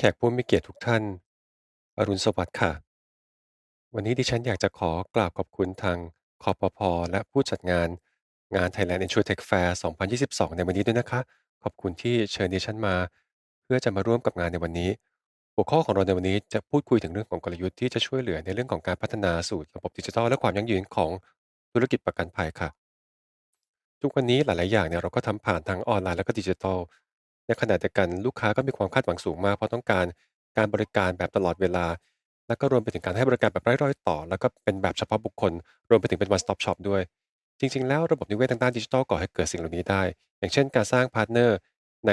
แขกผู้มีเกียรติทุกท่าน อรุณสวัสดิ์ค่ะ วันนี้ดิฉันอยากจะขอกราบขอบคุณทางคอปพอและผู้จัดงานงาน Thailand InsurTech Fair 2022 ในวันนี้ด้วยนะคะ ขอบคุณที่เชิญดิฉันมา เพื่อจะมาร่วมกับงานในวันนี้ หัวข้อของเราในวันนี้จะพูดคุยถึงเรื่องของกลยุทธ์ที่จะช่วยเหลือในเรื่องของการพัฒนาสู่ระบบดิจิทัลและความยั่งยืนของธุรกิจประกันภัยค่ะ ทุกวันนี้หลาย ๆ อย่างเนี่ยเราก็ทำผ่านทางออนไลน์แล้วก็ดิจิทัล ในขณะเดียวกันลูกค้าก็มีความคาดหวังสูงมาก เพราะต้องการการบริการแบบตลอดเวลา แล้วก็รวมไปถึงการให้บริการแบบไร้รอยต่อ แล้วก็เป็นแบบเฉพาะบุคคล รวมไปถึงเป็น one stop shop ด้วย จริง ๆ แล้วระบบนิเวศทางด้านดิจิทัลก่อให้เกิดสิ่งเหล่านี้ได้ อย่างเช่น การสร้างพาร์ตเนอร์ใน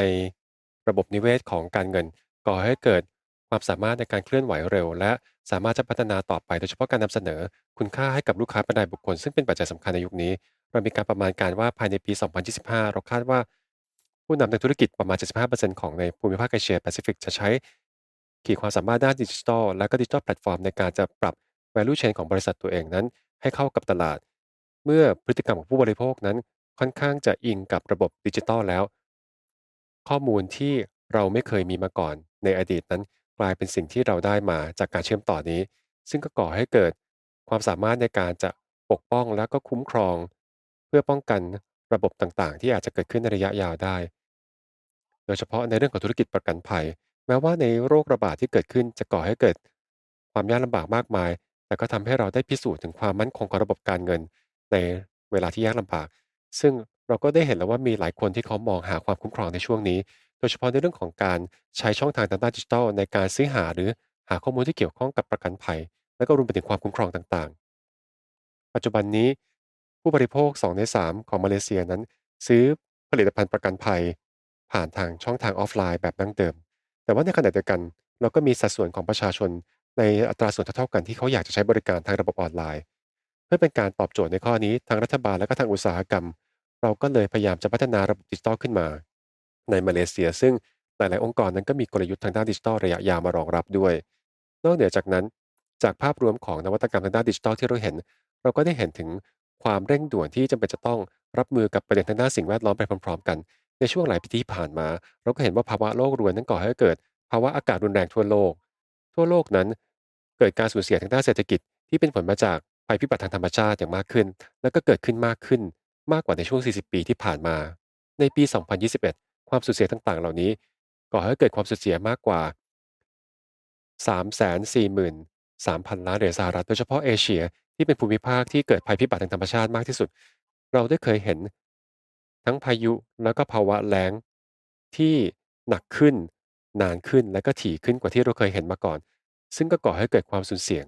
ระบบนิเวศของการเงิน ก่อให้เกิดความสามารถในการเคลื่อนไหวเร็ว และสามารถจะพัฒนาต่อไปโดยเฉพาะการนำเสนอ คุณค่าให้กับลูกค้าเป็นรายบุคคล ซึ่งเป็นปัจจัยสำคัญในยุคนี้ เรามีการประมาณการว่าภายในปี 2025 เราคาดว่า ผู้นำในธุรกิจประมาณ 75%ของในภูมิภาคเอเชียแปซิฟิกจะใช้ขีดความสามารถด้านดิจิทัล และก็ดิจิทัลแพลตฟอร์มในการจะปรับ value chain ของบริษัทตัวเองนั้น ให้เข้ากับตลาด เมื่อพฤติกรรมของผู้บริโภคนั้นค่อนข้างจะอิงกับระบบดิจิทัลแล้ว ข้อมูลที่เราไม่เคยมีมาก่อนในอดีตนั้น กลายเป็นสิ่งที่เราได้มาจากการเชื่อมต่อนี้ ซึ่งก็ก่อให้เกิดความสามารถในการจะปกป้องและก็คุ้มครอง เพื่อป้องกันระบบต่างๆ ที่อาจจะเกิดขึ้นในระยะยาวได้ โดยเฉพาะในเรื่องของธุรกิจประกันภัย แม้ว่าในโรคระบาดที่เกิดขึ้นจะก่อให้เกิดความยากลำบากมากมาย แต่ก็ทำให้เราได้พิสูจน์ถึงความมั่นคงของระบบการเงิน ในเวลาที่ยากลำบาก ซึ่งเราก็ได้เห็นแล้วว่ามีหลายคนที่เขามองหาความคุ้มครองในช่วงนี้ โดยเฉพาะในเรื่องของการใช้ช่องทางทางด้านดิจิทัลในการซื้อหาหรือหาข้อมูลที่เกี่ยวข้องกับประกันภัย และก็รวมไปถึงความคุ้มครองต่างๆ ปัจจุบันนี้ ผู้บริโภค 2 ใน 3 ของมาเลเซียนั้น ซื้อผลิตภัณฑ์ประกันภัย ผ่านทางช่องทางออฟไลน์แบบดั้งเดิม แต่ว่าในขณะเดียวกัน เราก็มีสัดส่วนของประชาชนในอัตราส่วนเท่าๆกันที่เขาอยากจะใช้บริการทางระบบออนไลน์ เพื่อเป็นการตอบโจทย์ในข้อนี้ทางรัฐบาลและก็ทางอุตสาหกรรม เราก็เลยพยายามจะพัฒนาระบบดิจิทัลขึ้นมา ในมาเลเซีย ซึ่งหลายๆองค์กรนั้นก็มีกลยุทธ์ทางด้านดิจิทัลระยะยาวมารองรับด้วย นอกเหนือจากนั้น จากภาพรวมของนวัตกรรมทางด้านดิจิทัลที่เราเห็น เราก็ได้เห็นถึงความเร่งด่วนที่จำเป็นจะต้องรับมือกับประเด็นทางด้านสิ่งแวดล้อมไปพร้อม ๆ กัน ในช่วงหลายปีที่ผ่านมา เราก็เห็นว่าภาวะโลกรวนนั้นก่อให้เกิด ภาวะอากาศรุนแรงทั่วโลก ทั่วโลกนั้น เกิดการสูญเสียทางด้านเศรษฐกิจที่เป็นผลมาจากภัยพิบัติทางธรรมชาติอย่างมากขึ้น และก็เกิดขึ้นมากขึ้น มากกว่าในช่วง 40 ปีที่ผ่านมา ในปี 2021 ความสูญเสียต่างๆ เหล่านี้ก่อให้เกิดความสูญเสียมากกว่า 343,000 ล้านเหรียญสหรัฐโดยเฉพาะเอเชียที่เป็นภูมิภาคที่เกิดภัยพิบัติทางธรรมชาติมากที่สุด เราได้เคยเห็น ทั้งพายุแล้วก็ภาวะแล้ง ที่หนักขึ้น นานขึ้นและก็ถี่ขึ้นกว่าที่เราเคยเห็นมาก่อน ซึ่งก็ก่อให้เกิดความสูญเสียง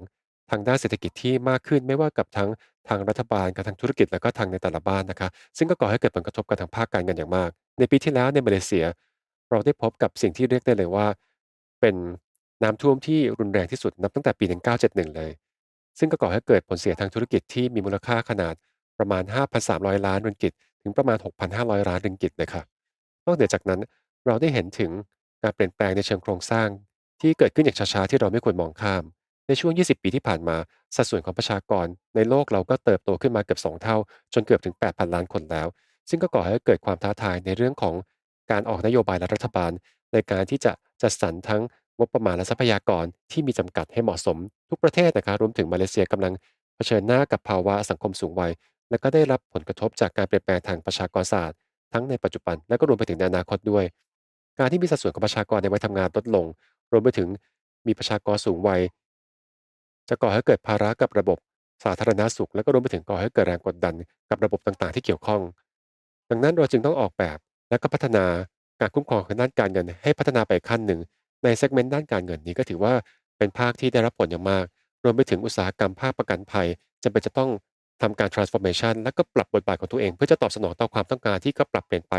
ทางด้านเศรษฐกิจที่มากขึ้นไม่ว่ากับทั้งทางรัฐบาลกับทางธุรกิจและก็ทางในแต่ละบ้านนะคะ ซึ่งก็ก่อให้เกิดผลกระทบกับทางภาคการเงินอย่างมาก ในปีที่แล้วในมาเลเซีย เราได้พบกับสิ่งที่เรียกได้เลยว่า เป็นน้ำท่วมที่รุนแรงที่สุดนับตั้งแต่ปี 1971 เลย ซึ่งก็ก่อให้เกิดผลเสียทางธุรกิจที่มีมูลค่าขนาดประมาณ 5,300 ล้านริงกิต ถึงประมาณ 6,500 ล้านริงกิตเลยค่ะนอกเหนือจากนั้นเราได้เห็นถึงการเปลี่ยนแปลงในเชิงโครงสร้าง ที่เกิดขึ้นอย่างช้าๆที่เราไม่ควรมองข้าม ในช่วง 20 ปีที่ผ่านมา สัดส่วนของประชากร ในโลกเราก็เติบโตขึ้นมาเกือบ 2 เท่า จนเกือบถึง 8,000 ล้านคนแล้ว ซึ่งก็ก่อให้เกิดความท้าทายในเรื่องของการออกนโยบายและรัฐบาล ในการที่จะจัดสรรทั้งงบประมาณและทรัพยากรที่มีจำกัดให้เหมาะสม ทุกประเทศนะครับรวมถึงมาเลเซียกำลังเผชิญหน้ากับภาวะสังคมสูงวัย และก็ได้รับผลกระทบจากการเปลี่ยนแปลงทางประชากรศาสตร์ ทั้งในปัจจุบันและก็รวมไปถึงในอนาคตด้วย การที่มีสัดส่วนของประชากรในวัยทำงานลดลง รวมไปถึงมีประชากรสูงวัย จะก่อให้เกิดภาระกับระบบสาธารณสุข และก็รวมไปถึงก่อให้เกิดแรงกดดันกับระบบต่างๆ ที่เกี่ยวข้อง ดังนั้นเราจึงต้องออกแบบและก็พัฒนาการคุ้มครองทางด้านการเงิน ให้พัฒนาไปขั้นหนึ่ง ในเซกเมนต์ด้านการเงินนี้ก็ถือว่าเป็นภาคที่ได้รับผลอย่างมาก รวมไปถึงอุตสาหกรรมภาคประกันภัยจะเป็นจะต้อง ทำการ transformation และก็ปรับบทบาทของตัวเอง เพื่อจะตอบสนองต่อความต้องการที่ก็ปรับเปลี่ยนไป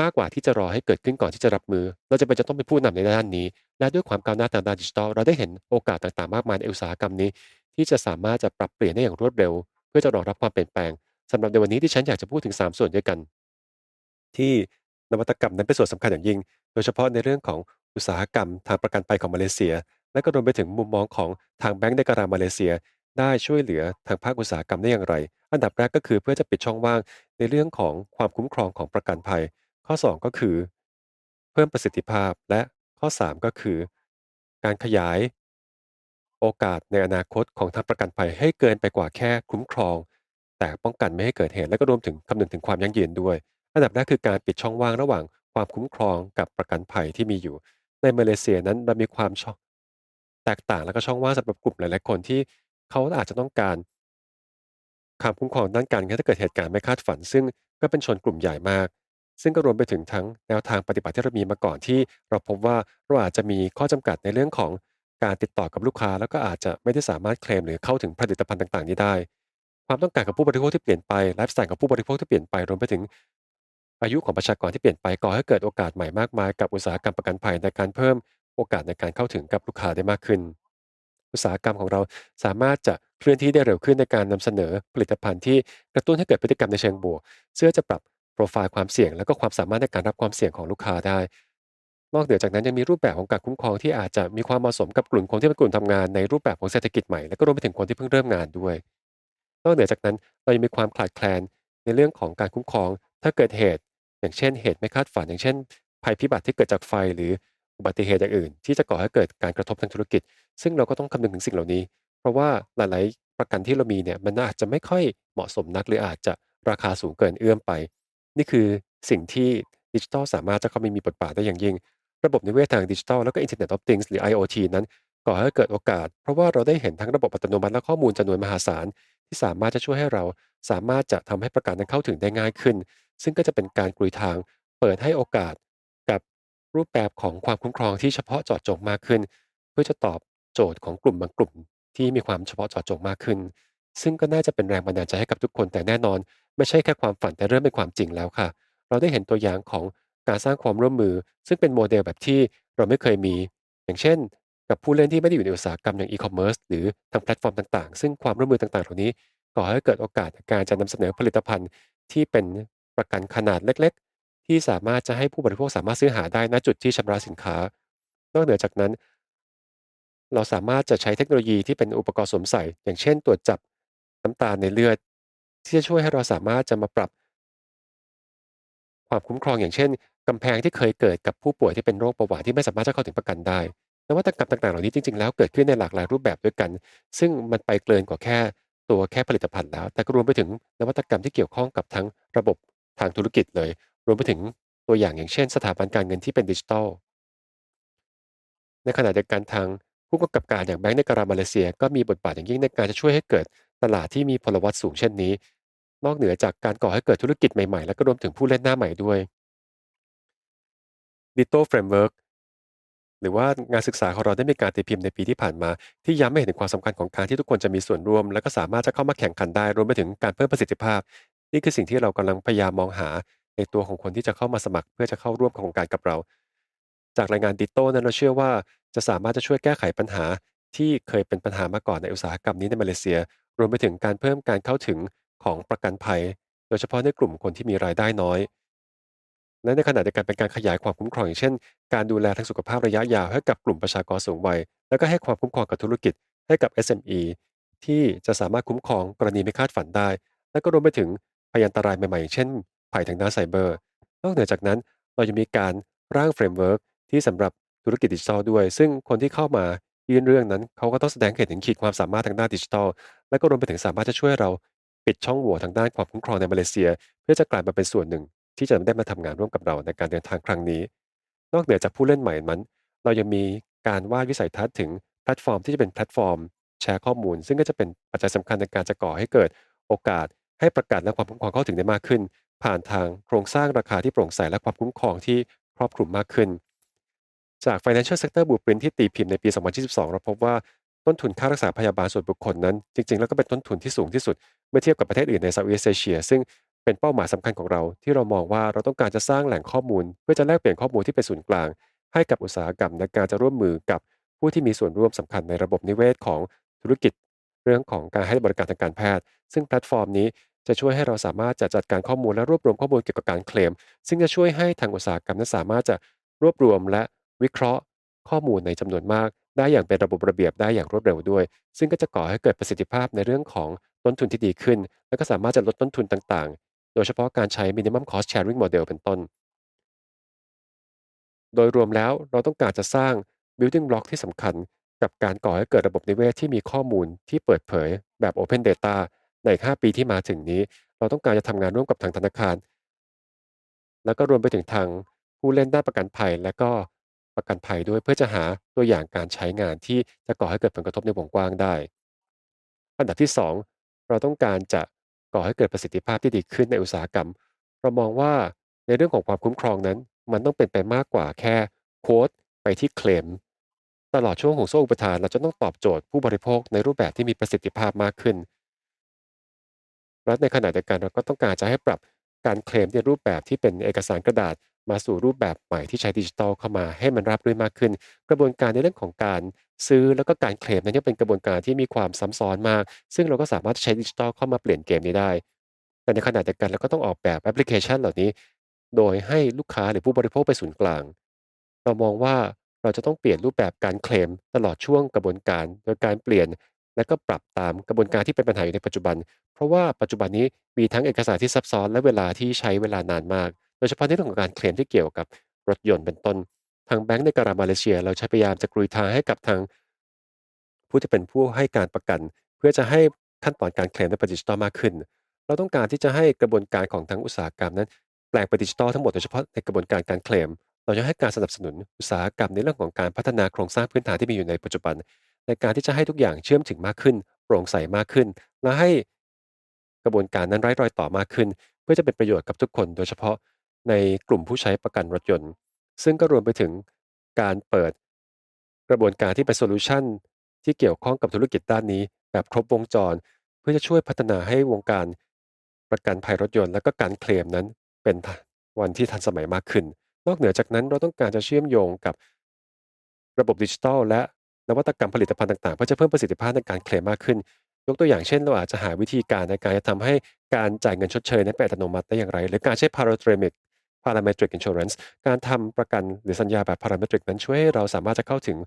มากกว่าที่จะรอให้เกิดขึ้นก่อนที่จะรับมือ เราจะเป็นจะต้องเป็นผู้นำในด้านนี้ และด้วยความก้าวหน้าทางด้านดิจิทัลเราได้เห็นโอกาสต่างๆ มากมายในอุตสาหกรรมนี้ ที่จะสามารถจะปรับเปลี่ยนได้อย่างรวดเร็ว เพื่อจะรองรับความเปลี่ยนแปลงสำหรับในวันนี้ที่ฉันอยากจะพูดถึง 3 ส่วนด้วยกัน ที่นวัตกรรมนั้นเป็นส่วนสำคัญอย่างยิ่ง โดยเฉพาะในเรื่องของอุตสาหกรรมทางประกันภัยของมาเลเซีย และก็รวมไปถึงมุมมองของทางแบงก์ในการามาเลเซีย ได้ช่วยเหลือทางภาคอุตสาหกรรมได้อย่างไร อันดับแรกก็คือเพื่อจะปิดช่องว่างในเรื่องของความคุ้มครองของประกันภัย ข้อ 2 ก็คือ เพิ่มประสิทธิภาพ และข้อ 3 ก็คือ การขยาย โอกาสในอนาคตของทางประกันภัยให้เกินไปกว่าแค่คุ้มครอง แต่ป้องกันไม่ให้เกิดเหตุ และก็รวมถึงคำนึงถึงความยั่งยืนด้วย อันดับแรกคือการปิดช่องว่างระหว่างความคุ้มครองกับประกันภัยที่มีอยู่ ในมาเลเซียนั้นเรามีความช่องแตกต่างและก็ช่องว่างสำหรับกลุ่มหลาย ๆ คนที่ เขาอาจจะต้องการความคุ้มครองด้านการเงินถ้าเกิดเหตุการณ์ไม่คาดฝัน ซึ่งก็เป็นชนกลุ่มใหญ่มาก ซึ่งก็รวมไปถึงทั้งแนวทางปฏิบัติที่เรามีมาก่อนที่ เราพบว่าเราอาจจะมีข้อจำกัดในเรื่องของการติดต่อกับลูกค้า แล้วก็อาจจะไม่ได้สามารถเคลมหรือเข้าถึงผลิตภัณฑ์ต่างๆ นี้ได้ ความต้องการของผู้บริโภคที่เปลี่ยนไปไลฟ์สไตล์ของผู้บริโภคที่เปลี่ยนไปรวมไปถึง อายุของประชากรที่เปลี่ยนไปก่อให้เกิดโอกาสใหม่มากมาย กับอุตสาหกรรมประกันภัยในการเพิ่มโอกาสในการเข้าถึงกับลูกค้าได้มากขึ้น อุตสาหกรรมของเราสามารถจะเคลื่อนที่ได้เร็วขึ้นในการนำเสนอผลิตภัณฑ์ที่กระตุ้นให้เกิดพฤติกรรมในเชิงบวกเพื่อจะปรับโปรไฟล์ความเสี่ยง และก็ความสามารถในการรับความเสี่ยงของลูกค้าได้ นอกเหนือจากนั้นยังมีรูปแบบของการคุ้มครองที่อาจจะมีความเหมาะสมกับกลุ่มคนที่เป็นกลุ่มทำงานในรูปแบบของเศรษฐกิจใหม่และก็รวมไปถึงคนที่เพิ่งเริ่มงานด้วย นอกเหนือจากนั้นเรายังมีความขาดแคลนในเรื่องของการคุ้มครอง ถ้าเกิดเหตุ อย่างเช่นเหตุไม่คาดฝัน อย่างเช่น ภัยพิบัติที่เกิดจากไฟหรือ อุบัติเหตุอย่างอื่น ที่จะก่อให้เกิดการกระทบทางธุรกิจ ซึ่งเราก็ต้องคำนึงถึงสิ่งเหล่านี้ เพราะว่าหลายๆ ประกันที่เรามีเนี่ยมันอาจจะไม่ค่อยเหมาะสมนักหรืออาจจะราคาสูงเกินเอื้อมไป นี่คือสิ่งที่ดิจิทัลสามารถจะเข้ามามีบทบาทได้อย่างยิ่ง ระบบนิเวศทางดิจิทัลแล้วก็ Internet of Things หรือ IoT นั้นก่อให้เกิดโอกาส เพราะว่าเราได้เห็นทั้งระบบอัตโนมัติและข้อมูลจำนวนมหาศาล ที่สามารถจะช่วยให้เราสามารถจะทำให้ประกันนั้นเข้าถึงได้ง่ายขึ้น ซึ่งก็จะเป็นการกลุยทาง เปิดให้โอกาส รูปแบบของความคุ้มครองที่เฉพาะเจาะจงมากขึ้น เพื่อจะตอบโจทย์ของกลุ่มบางกลุ่มที่มีความเฉพาะเจาะจงมากขึ้น ซึ่งก็น่าจะเป็นแรงบันดาลใจให้กับทุกคนแต่แน่นอน ไม่ใช่แค่ความฝันแต่เริ่มเป็นความจริงแล้วค่ะ เราได้เห็นตัวอย่างของการสร้างความร่วมมือ ซึ่งเป็นโมเดลแบบที่เราไม่เคยมี อย่างเช่น กับผู้เล่นที่ไม่ได้อยู่ในอุตสาหกรรมอย่างอีคอมเมิร์ซหรือทางแพลตฟอร์มต่างๆ ซึ่งความร่วมมือต่างๆ เหล่านี้ก่อให้เกิดโอกาสการจะนำเสนอผลิตภัณฑ์ที่เป็นประกันขนาดเล็ก ที่สามารถจะให้ผู้บริโภคสามารถซื้อหาได้ณจุดที่ชำระสินค้า นอกเหนือจากนั้น เราสามารถจะใช้เทคโนโลยีที่เป็นอุปกรณ์สวมใส่ อย่างเช่น ตรวจจับน้ำตาลในเลือด ที่จะช่วยให้เราสามารถจะมาปรับ ความคุ้มครองอย่างเช่นกำแพงที่เคยเกิดกับผู้ป่วยที่เป็นโรคเบาหวานที่ไม่สามารถจะเข้าถึงประกันได้นวัตกรรมต่างๆเหล่านี้จริงๆแล้วเกิดขึ้นในหลากหลายรูปแบบด้วยกัน ซึ่งมันไปเกินกว่าแค่ตัวแค่ผลิตภัณฑ์แล้ว แต่ก็รวมไปถึงนวัตกรรมที่เกี่ยวข้องกับทั้งระบบทางธุรกิจเลย รวมไปถึงตัวอย่างอย่างเช่น สถาบันการเงินที่เป็นดิจิทัล ในขณะเดียวกันทางผู้กำกับการอย่างแบงก์ในกรามาเลเซีย ก็มีบทบาทอย่างยิ่งในการจะช่วยให้เกิดตลาดที่มีพลวัตสูงเช่นนี้ นอกเหนือจากการก่อให้เกิดธุรกิจใหม่ๆ และก็รวมถึงผู้เล่นหน้าใหม่ด้วย Ditto Framework หรือว่างานศึกษาของเราได้มีการตีพิมพ์ในปีที่ผ่านมา ที่ย้ำให้เห็นถึงความสำคัญของการที่ทุกคนจะมีส่วนร่วม และก็สามารถจะเข้ามาแข่งขันได้ รวมไปถึงการเพิ่มประสิทธิภาพ นี่คือสิ่งที่เรากำลังพยายามมองหา ในตัวของคนที่จะเข้ามาสมัคร เพื่อจะเข้าร่วมโครงการกับเรา จากรายงานดิโต้นั้นเราเชื่อว่าจะสามารถจะช่วยแก้ไขปัญหาที่เคยเป็นปัญหามาก่อนในอุตสาหกรรมนี้ในมาเลเซีย รวมไปถึงการเพิ่มการเข้าถึงของประกันภัย โดยเฉพาะในกลุ่มคนที่มีรายได้น้อย และในขณะเดียวกันเป็นการขยายความคุ้มครองอย่างเช่น การดูแลทางสุขภาพระยะยาวให้กับกลุ่มประชากรสูงวัย แล้วก็ให้ความคุ้มครองกับธุรกิจให้กับ SME ที่จะสามารถคุ้มครองกรณีไม่คาดฝันได้ และก็รวมไปถึงพยันตรายใหม่ๆอย่างเช่น ภัยทางด้านไซเบอร์ นอกเหนือจากนั้นเรายังมีการร่างเฟรมเวิร์กที่สำหรับธุรกิจดิจิทัลด้วย ซึ่งคนที่เข้ามายื่นเรื่องนั้นเขาก็ต้องแสดงเห็นถึงขีดความสามารถทางด้านดิจิทัล และก็รวมไปถึงสามารถจะช่วยเราปิดช่องโหว่ทางด้านความคุ้มครองในมาเลเซีย เพื่อจะกลายมาเป็นส่วนหนึ่ง ที่จะได้มาทำงานร่วมกับเราในการเดินทางครั้งนี้ นอกเหนือจากผู้เล่นใหม่นั้น เรายังมีการวาดวิสัยทัศน์ถึงแพลตฟอร์มที่จะเป็นแพลตฟอร์ม แชร์ข้อมูล ซึ่งก็จะเป็นปัจจัยสำคัญในการจะก่อให้เกิดโอกาส ให้ประกันและความคุ้มครองเข้าถึงได้มากขึ้น ผ่านทางโครงสร้างราคาที่โปร่งใสและความคุ้มครองที่ครอบคลุมมากขึ้น จาก Financial Sector Blueprint ที่ตีพิมพ์ในปี 2022 เราพบว่าต้นทุนค่ารักษาพยาบาลส่วนบุคคลนั้น จริง ๆ แล้วก็เป็นต้นทุนที่สูงที่สุด เมื่อเทียบกับประเทศอื่นในเซาท์อีสเอเชียซึ่งเป็นเป้าหมายสำคัญของเรา ที่เรามองว่าเราต้องการจะสร้างแหล่งข้อมูล เพื่อจะแลกเปลี่ยนข้อมูลที่เป็นศูนย์กลาง ให้กับอุตสาหกรรมในการจะร่วมมือกับผู้ที่มีส่วนร่วมสำคัญในระบบนิเวศของธุรกิจ เรื่องของการให้บริการทางการแพทย์ ซึ่งแพลตฟอร์มนี้ จะช่วยให้เราสามารถจะจัดการข้อมูลและรวบรวมข้อมูลเกี่ยวกับการเคลม ซึ่งจะช่วยให้ทางอุตสาหกรรมนั้นสามารถจะรวบรวมและวิเคราะห์ข้อมูลในจำนวนมาก ได้อย่างเป็นระบบระเบียบได้อย่างรวดเร็วด้วย ซึ่งก็จะก่อให้เกิดประสิทธิภาพในเรื่องของต้นทุนที่ดีขึ้น และก็สามารถจะลดต้นทุนต่างๆ โดยเฉพาะการใช้ minimum cost sharing model เป็นต้น โดยรวมแล้วเราต้องการจะสร้าง building block ที่สำคัญ กับการก่อให้เกิดระบบนิเวศที่มีข้อมูลที่เปิดเผยแบบ Open Data ใน 5 ปีที่มาถึงนี้ เราต้องการจะทำงานร่วมกับทางธนาคาร แล้วก็รวมไปถึงทางผู้เล่นด้านประกันภัย และก็ประกันภัยด้วยเพื่อจะหาตัวอย่างการใช้งานที่จะก่อให้เกิดผลกระทบในวงกว้างได้ อันดับที่ 2 เราต้องการจะก่อให้เกิดประสิทธิภาพที่ดีขึ้นในอุตสาหกรรม เรามองว่าในเรื่องของความคุ้มครองนั้น มันต้องเป็นไปมากกว่าแค่โค้ดไปที่เคลมตลอดช่วงของโซ่อุปทาน เราจะต้องตอบโจทย์ผู้บริโภคในรูปแบบที่มีประสิทธิภาพมากขึ้น และในขณะเดียวกันเราก็ต้องการจะให้ปรับการเคลมในรูปแบบที่เป็นเอกสารกระดาษ มาสู่รูปแบบใหม่ที่ใช้ดิจิทัลเข้ามาให้มันราบรื่นมากขึ้น กระบวนการในเรื่องของการซื้อแล้วก็การเคลมนั้นยังเป็นกระบวนการที่มีความซับซ้อนมาก ซึ่งเราก็สามารถใช้ดิจิทัลเข้ามาเปลี่ยนเกมนี้ได้ แต่ในขณะเดียวกันเราก็ต้องออกแบบแอปพลิเคชันเหล่านี้ โดยให้ลูกค้าหรือผู้บริโภคไปศูนย์กลาง เรามองว่าเราจะต้องเปลี่ยนรูปแบบการเคลมตลอดช่วงกระบวนการ โดยการเปลี่ยน และก็ปรับตามกระบวนการที่เป็นปัญหาอยู่ในปัจจุบัน เพราะว่าปัจจุบันนี้มีทั้งเอกสารที่ซับซ้อนและเวลาที่ใช้เวลานานมาก โดยเฉพาะในเรื่องของการเคลมที่เกี่ยวกับรถยนต์เป็นต้น ทางแบงก์ในการามาเลเซีย เราใช้พยายามจะกรุยทางให้กับทาง ผู้ที่เป็นผู้ให้การประกัน เพื่อจะให้ขั้นตอนการเคลมนั้นเป็นดิจิทัลมากขึ้น เราต้องการที่จะให้กระบวนการของทั้งอุตสาหกรรมนั้นแปลงเป็นดิจิทัลทั้งหมดโดยเฉพาะในกระบวนการการเคลม เราจะให้การสนับสนุนอุตสาหกรรมในเรื่องของการพัฒนาโครงสร้างพื้นฐานที่มีอยู่ในปัจจุบัน ในการที่จะให้ทุกอย่างเชื่อมถึงมากขึ้น โปร่งใสมากขึ้น และให้กระบวนการนั้นไร้รอยต่อมากขึ้น เพื่อจะเป็นประโยชน์กับทุกคน โดยเฉพาะในกลุ่มผู้ใช้ประกันรถยนต์ ซึ่งก็รวมไปถึงการเปิดกระบวนการที่เป็นโซลูชันที่เกี่ยวข้องกับธุรกิจด้านนี้ แบบครบวงจร เพื่อจะช่วยพัฒนาให้วงการประกันภัยรถยนต์ และก็การเคลมนั้นเป็นวันที่ทันสมัยมากขึ้น นอกเหนือจากนั้นเราต้องการจะเชื่อมโยงกับระบบดิจิทัลและ วัตกรรมผลิตภัณฑ์ต่างๆ เพื่อจะเพิ่มประสิทธิภาพในการเคลมมากขึ้น ยกตัวอย่างเช่น เราอาจจะหาวิธีการในการจะทำให้การจ่ายเงินชดเชยนั้นเป็นอัตโนมัติได้อย่างไร หรือการใช้ parametric parametric insurance การทำประกันหรือสัญญาแบบ parametric นั้นช่วยให้เราสามารถจะเข้าถึง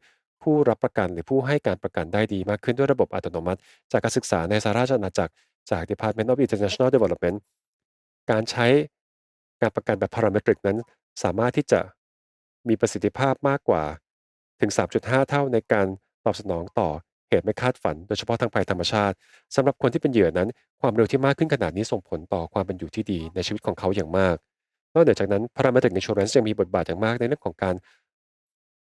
ผู้รับประกันหรือผู้ให้การประกันได้ดีมากขึ้นด้วยระบบอัตโนมัติ จากการศึกษาในสหราชอาณาจักรจาก Department of International Development การใช้การประกันแบบ parametric นั้น สามารถที่จะมีประสิทธิภาพมากกว่า ถึง 3.5 เท่าในการตอบสนองต่อเหตุไม่คาดฝัน โดยเฉพาะทางภัยธรรมชาติสำหรับคนที่เป็นเหยื่อนั้น ความเร็วที่มากขึ้นขนาดนี้ส่งผลต่อความเป็นอยู่ที่ดีในชีวิตของเขาอย่างมากนอกจากนั้น parametric insurance ยังมีบทบาทอย่างมากในเรื่องของการ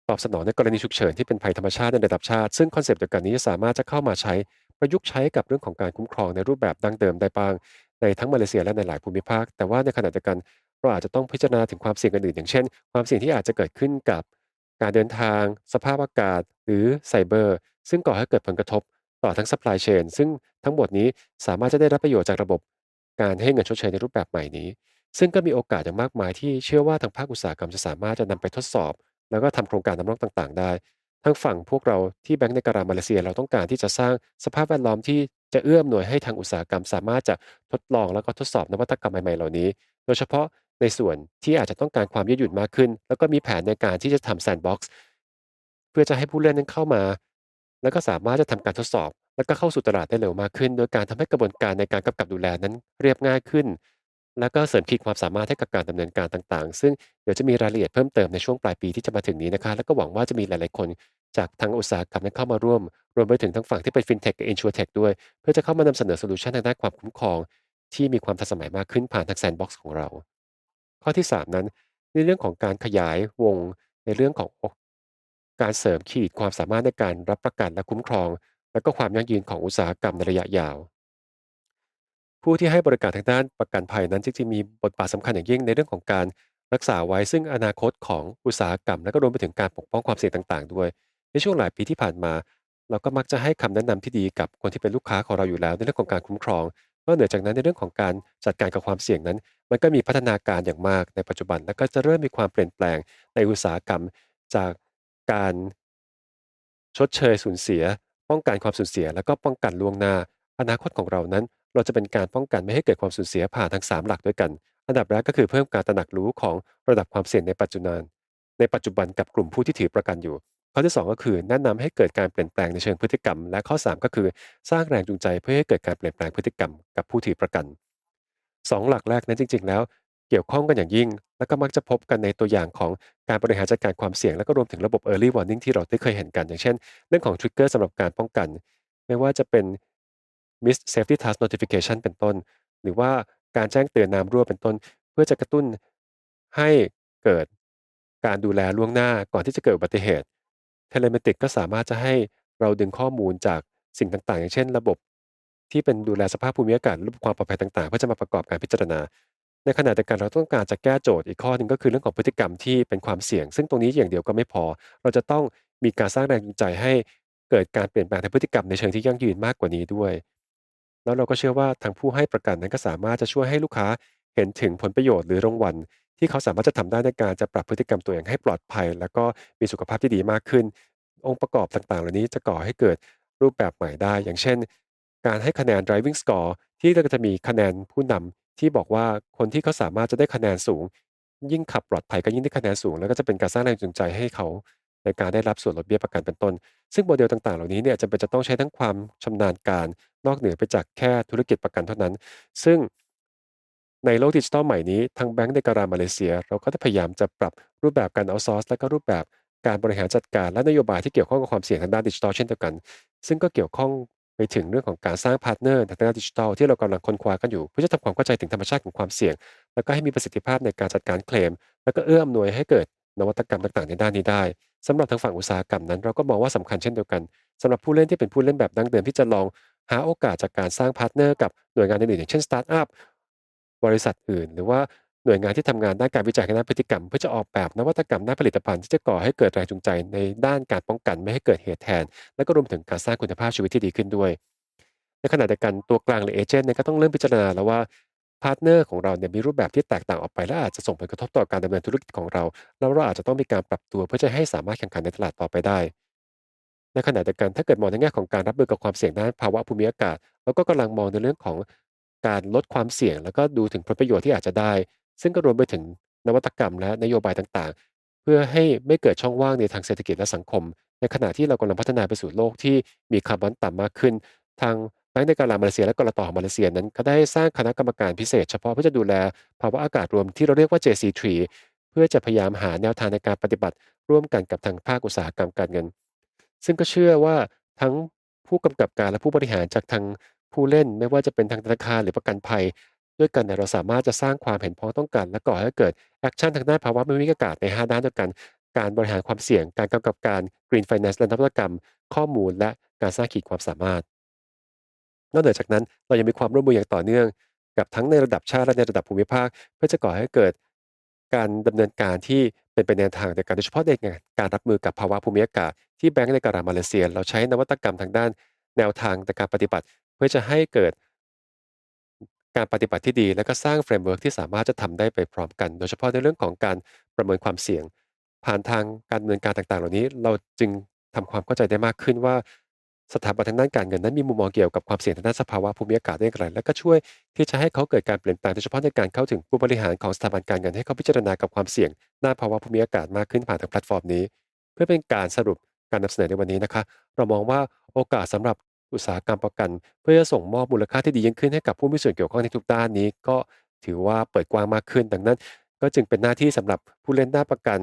ตอบสนองในกรณีฉุกเฉินที่เป็นภัยธรรมชาติในระดับชาติ ซึ่งคอนเซปต์เดียวกันนี้สามารถจะเข้ามาใช้ประยุกต์ใช้กับเรื่องของการคุ้มครองในรูปแบบดั้งเดิมได้บ้าง ในทั้งมาเลเซียและในหลายภูมิภาค แต่ว่าในขณะเดียวกันเราอาจจะต้องพิจารณาถึงความเสี่ยงอื่นๆอย่างเช่น ความเสี่ยงที่อาจจะเกิดขึ้นกับ การเดินทาง สภาพอากาศ หรือไซเบอร์ ซึ่งก่อให้เกิดผลกระทบต่อทั้ง supply chain ซึ่งทั้งหมดนี้สามารถจะได้รับประโยชน์จากระบบการให้เงินชดเชยในรูปแบบใหม่นี้ ซึ่งก็มีโอกาสอย่างมากมายที่เชื่อว่าทางภาคอุตสาหกรรมจะสามารถจะนำไปทดสอบ แล้วก็ทำโครงการนำร่องต่างๆ ได้ ทั้งฝั่งพวกเราที่แบงก์ในการามาเลเซียเราต้องการที่จะสร้างสภาพแวดล้อมที่จะเอื้อมหน่วยให้ทางอุตสาหกรรม สามารถจะทดลองแล้วก็ทดสอบนวัตกรรมใหม่ๆเหล่านี้ โดยเฉพาะ ในส่วนที่อาจจะต้องการความยืดหยุ่นมากขึ้น แล้วก็มีแผนในการที่จะทำแซนด์บ็อกซ์เพื่อจะให้ผู้เล่นนั้นเข้ามา แล้วก็สามารถจะทำการทดสอบ แล้วก็เข้าสู่ตลาดได้เร็วมากขึ้น โดยการทำให้กระบวนการในการกำกับดูแลนั้นเรียบง่ายขึ้น แล้วก็เสริมขีดความสามารถให้กับการดำเนินการต่างๆ ซึ่งเดี๋ยวจะมีรายละเอียดเพิ่มเติมในช่วงปลายปีที่จะมาถึงนี้นะคะแล้วก็หวังว่าจะมีหลายๆคนจากทางอุตสาหกรรมนั้นเข้ามาร่วม รวมไปถึงทั้งฝั่งที่เป็น FinTech กับ InsurTech ด้วย เพื่อจะเข้ามานำเสนอโซลูชันทางด้านความคุ้มครอง ที่มีความทันสมัยมากขึ้นผ่านทางแซนด์บ็อกซ์ของเรา ข้อที่ 3 นั้น ในเรื่องของการขยายวง ในเรื่องของการเสริมขีดความสามารถในการรับประกันและคุ้มครอง และก็ความยั่งยืนของอุตสาหกรรมในระยะยาว ผู้ที่ให้บริการทางด้านประกันภัยนั้นจริงๆมีบทบาทสำคัญอย่างยิ่งในเรื่องของการรักษาไว้ซึ่งอนาคตของอุตสาหกรรม และก็รวมไปถึงการปกป้องความเสี่ยงต่าง ๆ ด้วย ในช่วงหลายปีที่ผ่านมา เราก็มักจะให้คำแนะนำที่ดีกับคนที่เป็นลูกค้าของเราอยู่แล้ว ในเรื่องของการคุ้มครองนอกเหนือจากนั้นในเรื่องของการจัดการกับความเสี่ยงนั้น มันก็มีพัฒนาการอย่างมากในปัจจุบัน และก็จะเริ่มมีความเปลี่ยนแปลงในอุตสาหกรรมจากการชดเชยสูญเสีย ป้องกันความสูญเสีย แล้วก็ป้องกันล่วงหน้า อนาคตของเรานั้น เราจะเป็นการป้องกันไม่ให้เกิดความสูญเสียผ่านทั้ง 3 หลักด้วยกัน อันดับแรกก็คือเพิ่มการตระหนักรู้ของระดับความเสี่ยงในปัจจุบัน ในปัจจุบันกับกลุ่มผู้ที่ถือประกันอยู่ข้อที่ 2 ก็คือแนะนำให้เกิดการเปลี่ยนแปลงในเชิงพฤติกรรม และข้อ 3 ก็คือ สร้างแรงจูงใจเพื่อให้เกิดการเปลี่ยนแปลงพฤติกรรมกับผู้ถือประกัน 2 หลักแรกนั้นจริง ๆ แล้ว เกี่ยวข้องกันอย่างยิ่ง แล้วก็มักจะพบกันในตัวอย่างของการบริหารจัดการความเสี่ยง แล้วก็รวมถึงระบบ Early Warning ที่เราได้เคยเห็นกัน อย่างเช่น เรื่องของทริกเกอร์สำหรับการป้องกัน ไม่ว่าจะเป็น miss Safety Task Notification เป็นต้น หรือว่าการแจ้งเตือนน้ำรั่วเป็นต้น เพื่อจะกระตุ้นให้เกิดการดูแลล่วงหน้าก่อนที่จะเกิดอุบัติเหตุ Telematics ก็สามารถจะให้เราดึงข้อมูลจากสิ่งต่างๆ อย่างเช่น ระบบ ที่เป็นดูแลสภาพภูมิอากาศระบบความปลอดภัยต่างๆเพื่อจะมาประกอบการพิจารณา ในขณะเดียวกันเราต้องการจะแก้โจทย์อีกข้อหนึ่งก็คือเรื่องของพฤติกรรมที่เป็นความเสี่ยง ซึ่งตรงนี้อย่างเดียวก็ไม่พอ เราจะต้องมีการสร้างแรงจูงใจให้เกิดการเปลี่ยนแปลงทางพฤติกรรมในเชิงที่ยั่งยืนมากกว่านี้ด้วย แล้วเราก็เชื่อว่าทางผู้ให้ประกันนั้นก็สามารถจะช่วยให้ลูกค้าเห็นถึงผลประโยชน์หรือรางวัลที่เขาสามารถจะทำได้ในการจะปรับพฤติกรรมตัวเองให้ปลอดภัย แล้วก็มีสุขภาพที่ดีมากขึ้น องค์ประกอบต่างๆ เหล่านี้จะก่อให้เกิดรูปแบบใหม่ได้ อย่างเช่น การให้คะแนน driving score ที่เราจะมีคะแนนผู้นำที่บอกว่าคนที่เขาสามารถจะได้คะแนนสูง ยิ่งขับปลอดภัยก็ยิ่งได้คะแนนสูง แล้วก็จะเป็นการสร้างแรงจูงใจให้เขาในการได้รับส่วนลดเบี้ยประกันเป็นต้น ซึ่งโมเดลต่างๆ เหล่านี้เนี่ยจำเป็นจะต้องใช้ทั้งความชำนาญการนอกเหนือไปจากแค่ธุรกิจประกันเท่านั้น ซึ่งในโลกดิจิทัลใหม่นี้ทางแบงก์ในการามาเลเซีย เราก็จะพยายามจะปรับรูปแบบการเอาซอร์สและก็รูปแบบการบริหารจัดการและนโยบายที่เกี่ยวข้องกับความเสี่ยงทางด้านดิจิทัลเช่นเดียวกัน ซึ่งก็เกี่ยวข้อง ไปถึงเรื่องของการสร้างพาร์ทเนอร์ทางด้านดิจิทัลที่เรากำลังค้นคว้ากันอยู่ เพื่อจะทำความเข้าใจถึงธรรมชาติของความเสี่ยง แล้วก็ให้มีประสิทธิภาพในการจัดการเคลม แล้วก็เอื้ออำนวยให้เกิดนวัตกรรมต่างๆ ในด้านนี้ได้สำหรับทางฝั่งอุตสาหกรรมนั้น เราก็มองว่าสำคัญเช่นเดียวกันสำหรับผู้เล่นที่เป็นผู้เล่นแบบดั้งเดิมที่จะลองหาโอกาสจากการสร้างพาร์ทเนอร์กับหน่วยงานอื่นๆอย่างเช่นสตาร์ทอัพบริษัทอื่น หรือว่า หน่วยงานที่ทำงานด้านการวิจัยด้านพฤติกรรม เพื่อจะออกแบบนวัตกรรมด้านผลิตภัณฑ์ที่จะก่อให้เกิดแรงจูงใจในด้านการป้องกันไม่ให้เกิดเหตุแทน และก็รวมถึงการสร้างคุณภาพชีวิตที่ดีขึ้นด้วย ในขณะเดียวกันตัวกลางหรือเอเจนต์เนี่ยก็ต้องเริ่มพิจารณาแล้วว่าพาร์ทเนอร์ของเราเนี่ยมีรูปแบบที่แตกต่างออกไปและอาจจะส่งผลกระทบต่อการดำเนินธุรกิจของเรา แล้วเราอาจจะต้องมีการปรับตัวเพื่อจะให้สามารถแข่งขันในตลาดต่อไปได้ในขณะเดียวกันถ้าเกิดมองในแง่ของการรับมือกับความเสี่ยงด้านภาวะภูมิอากาศเราก็กำลังมองในเรื่องของการลดความเสี่ยง แล้วก็ดูถึงผลประโยชน์ที่อาจจะได้ ซึ่งก็รวมไปถึงนวัตกรรมและนโยบายต่างๆ เพื่อให้ไม่เกิดช่องว่างในทางเศรษฐกิจและสังคม ในขณะที่เรากำลังพัฒนาไปสู่โลกที่มีคาร์บอนต่ำมากขึ้น ทางแบงก์ในการมาเลเซียและกรตของมาเลเซียนั้นก็ได้สร้างคณะกรรมการพิเศษ เฉพาะเพื่อจะดูแลภาวะอากาศรวมที่เราเรียกว่า JC3 เพื่อจะพยายามหาแนวทางในการปฏิบัติ ร่วมกันกับทางภาคอุตสาหกรรมการเงิน ซึ่งก็เชื่อว่าทั้งผู้กำกับการและผู้บริหารจากทางผู้เล่นไม่ว่าจะเป็นทางธนาคารหรือประกันภัย ด้วยกันเนี่ยเราสามารถจะสร้างความเห็นพ้องต้องกัน และก่อให้เกิดแอคชั่นทางด้านภาวะภูมิอากาศใน 5 ด้านด้วยกัน การบริหารความเสี่ยง การกำกับการ Green Finance และนวัตกรรม ข้อมูลและการสร้างขีดความสามารถ นอกเหนือจากนั้นเรายังมีความร่วมมืออย่างต่อเนื่อง กับทั้งในระดับชาติและในระดับภูมิภาค เพื่อจะก่อให้เกิด การดำเนินการที่เป็นไปในทางเดียวกันโดยเฉพาะในการรับมือกับภาวะภูมิอากาศ ที่แบงก์ในการามาเลเซีย เราใช้นวัตกรรมทางด้าน แนวทางในการปฏิบัติ เพื่อจะให้เกิด การปฏิบัติที่ดี และก็สร้างเฟรมเวิร์กที่สามารถจะทำได้ไปพร้อมกัน โดยเฉพาะในเรื่องของการประเมินความเสี่ยง ผ่านทางการดำเนินการต่างๆ เหล่านี้ เราจึงทำความเข้าใจได้มากขึ้นว่า สถาบันทางด้านการเงินนั้นมีมุมมองเกี่ยวกับความเสี่ยงทางด้านสภาวะภูมิอากาศได้อย่างไร และก็ช่วยที่จะให้เขาเกิดการเปลี่ยนแปลงโดยเฉพาะในการเข้าถึงผู้บริหารของสถาบันการเงินให้เขาพิจารณากับความเสี่ยงด้านภาวะภูมิอากาศมากขึ้นผ่านทางแพลตฟอร์มนี้ เพื่อเป็นการสรุปการนำเสนอในวันนี้นะคะ เรามองว่าโอกาสสำหรับ อุตสาหกรรมประกัน เพื่อจะส่งมอบมูลค่าที่ดียิ่งขึ้นให้กับผู้มีส่วนเกี่ยวข้องในทุกด้านนี้ ก็ถือว่าเปิดกว้างมากขึ้น ดังนั้น ก็จึงเป็นหน้าที่สำหรับผู้เล่นด้านประกัน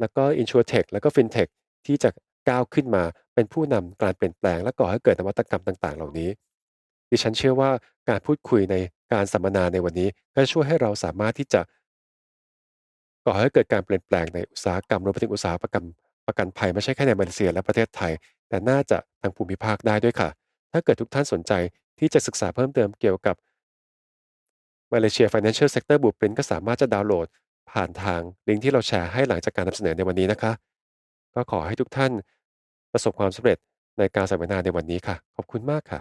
แล้วก็ InsurTech แล้วก็ FinTech ที่จะก้าวขึ้นมาเป็นผู้นำการเปลี่ยนแปลง และก่อให้เกิดนวัตกรรมต่าง ๆ เหล่านี้ ดิฉันเชื่อว่าการพูดคุยในการสัมมนาในวันนี้ก็จะช่วยให้เราสามารถที่จะก่อให้เกิดการเปลี่ยนแปลงในอุตสาหกรรมรวมไปถึงอุตสาหกรรม ประกันภัยไม่ใช่แค่ในมาเลเซียและประเทศไทย แต่น่าจะทางภูมิภาคได้ด้วยค่ะ ถ้าเกิดทุกท่านสนใจที่จะศึกษาเพิ่มเติมเกี่ยวกับมาเลเซีย Financial Sector Blueprint ก็สามารถจะดาวน์โหลด ผ่านทางลิงก์ที่เราแชร์ให้หลังจากการนำเสนอในวันนี้นะคะ ก็ขอให้ทุกท่านประสบความสำเร็จในการสัมมนาในวันนี้ค่ะ ขอบคุณมากค่ะ